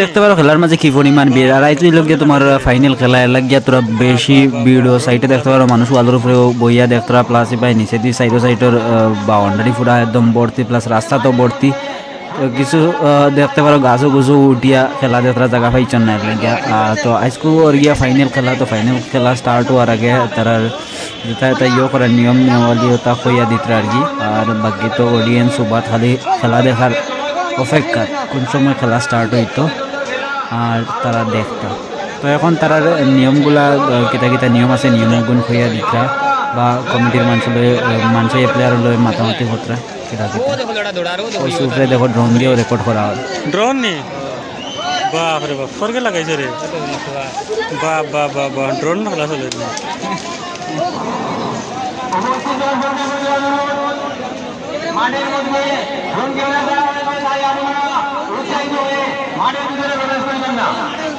দেখতে পারো, খেলার মাঝে কি পরিমাণ ভিড় আর আইতে লোক তোমার ফাইনাল খেলা এর লাগিয়া তোরা বেশি ভিড় সাইডে দেখতে পারো, মানুষ ওয়ালের উপরে বইয়া দেখতে পারো প্লাস পাই নিচে দিয়ে সাইডে সাইডের বাউন্ডারি পুরা একদম ভর্তি প্লাস রাস্তা তো ভর্তি। তো কিছু দেখতে পারো, গাছও গুছু উঠিয়া খেলা দেখতে জায়গা পাইছেন না, লাগিয়া। তো আজকু ওর গিয়া ফাইনাল খেলা, তো ফাইনাল খেলা স্টার্ট হওয়ার আগে তারা যেটা এটা ইয়ে করার নিয়ম নিয়মাবলী ওটা হইয়া দিতে আর কি। আর বাকি তো অডিয়েন্স বা খালি খেলা দেখার অপেক্ষা কোন সময় খেলা স্টার্ট হইতো আর তারা দেখতো। তো এখন তারা নিয়মগুলা কিতা কিতা নিয়ম আছে নিয়মগুণ হইয়া দিতা বা কমিটির মানুষ লয় মানুষ প্লেয়ার লয় মাতামাতি হতরা কিতা কিতা। ওই সুপরে দেখো ড্রোন দিয়েও রেকর্ড করা হয়। ড্রোন নি? বাপ রে বাপ ফরকে লাগাইছে রে। বাপ বাপ বাপ বাপ ড্রোন খেলা চলে মাঠের মধ্যে মাঠের ভিতরে প্রবেশ করবেন না অতি দর্শকদের